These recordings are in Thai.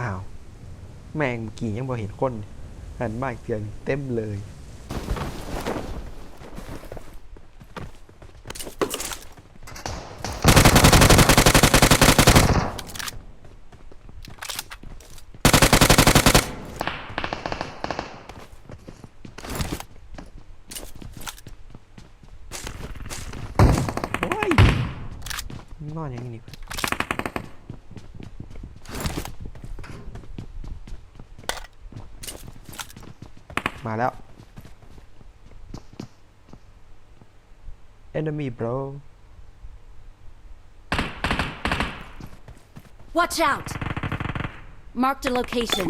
อ้าว แมงเมื่อกี้ยังบ่เห็นคนหันมาอีกเตือนเต็มเลย มาแล้ว enemy bro Watch out! Marked a location.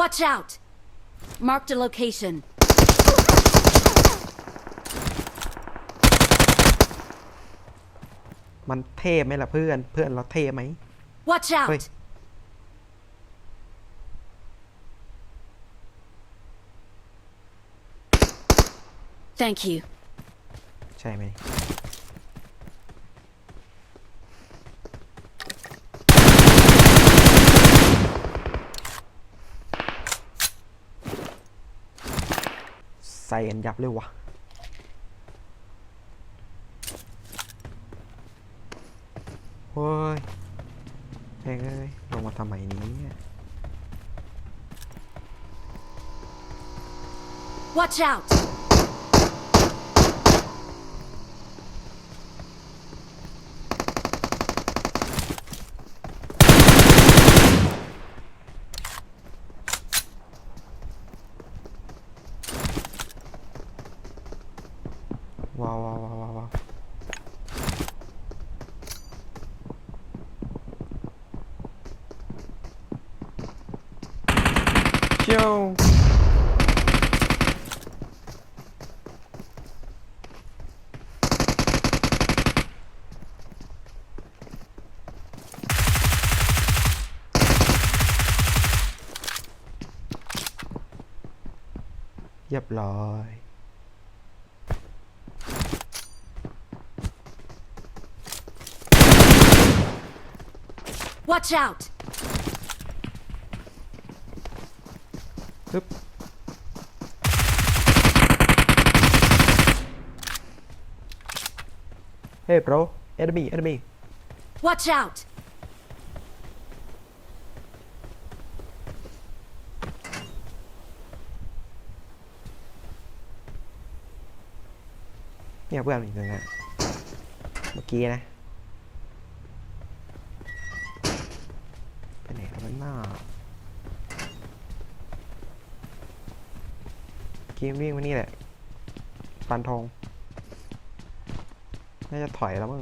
Watch out! Marked a location. มันเท่ไหมล่ะเพื่อน เพื่อนเราเท่ไหม Watch out! Wait. 'Thank you. ใช่ไหม กันยับเลยวะเฮ้ยแม่งเอ้ยลงมาทำไมนี้ Watch out! ว้าวว้าวว้าวว้าวว้าว เจ้าเรียบร้อย Watch out! ปึ๊บเฮ้ย bro enemy enemy Watch out! เนี่ยเพื่อนอีกหนึ่งอะเมื่อกี้นะไปไหนกันวะหน้าเกมวิ่งมานี่แหละปันทองน่าจะถอยแล้วมั้ง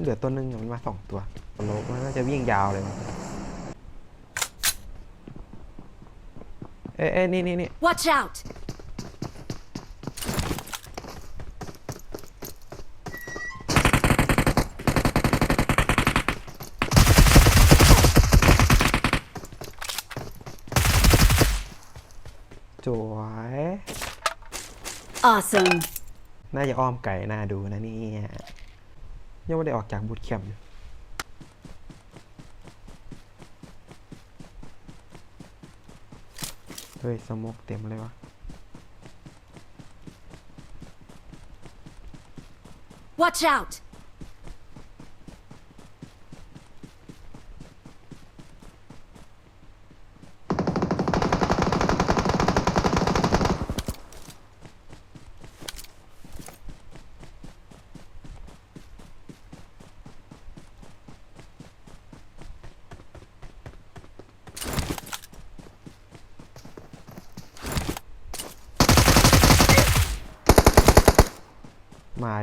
เหลือตัวหนึงมันมาสองตัวโลกมันน่าจะวิ่งยาวเลยมั้งเอ้ยเอ้ยนี่นี่นี่ Watch out! สวย Awesome! น่าจะอ้อมไก่น่าดูนะเนี่ยยังไม่ได้ออกจากบูทแคมป์อยู่เฮ้ยสโมกเต็มเลยวะ Watch out!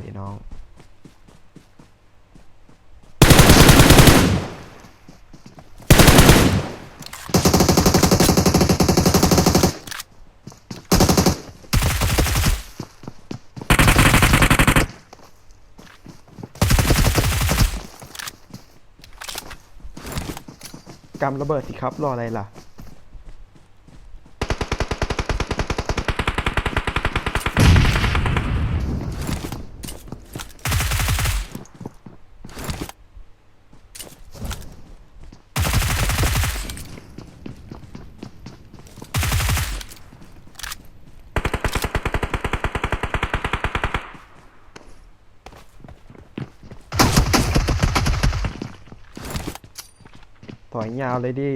ดิน้อง กำระเบิดสิครับ รออะไรล่ะ อยยาวเลยดิ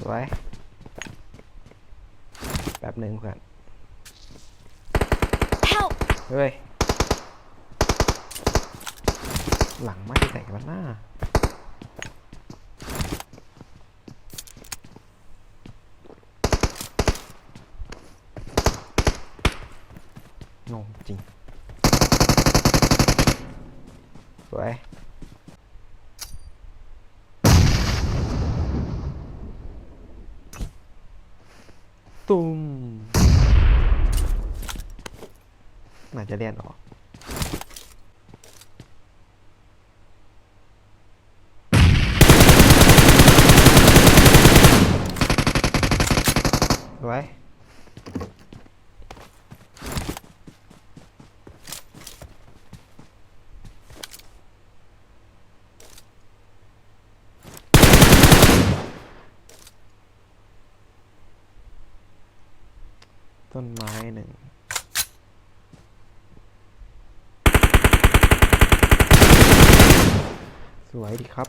สวยแป๊บหนึ่งเพื่อน Help! เฮ้ย หลังมาที่ไหนกันวะหน้า งงจริง สวย ตุ้มน่าจะเรียนออก ไว้ ต้นไม้หนึ่งสวยดีครับ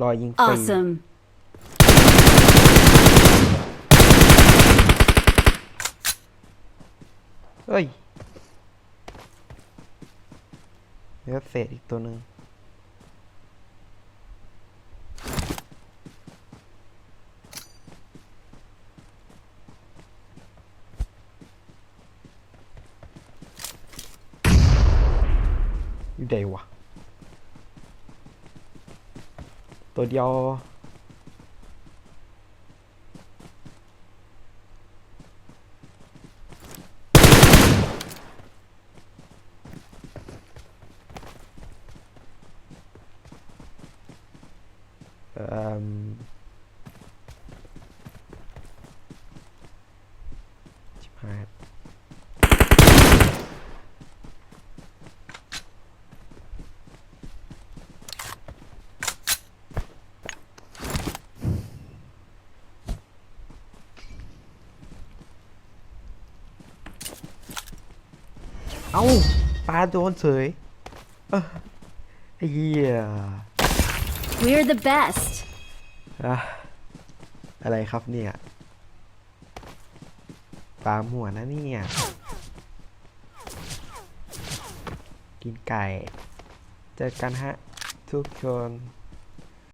รอยยิงฟรี Awesome. เฮ้ยเนื้อเศษอีกตัวหนึ่งอยู่ใดวะ ตัวเดียว เอ้าปลาโดนเฉยเอ้อไอ้เหี้ย We're the best. อะอะไรครับเนี่ยปลาหมวนะเนี่ยกินไก่ เจอกันฮะ ทุกคน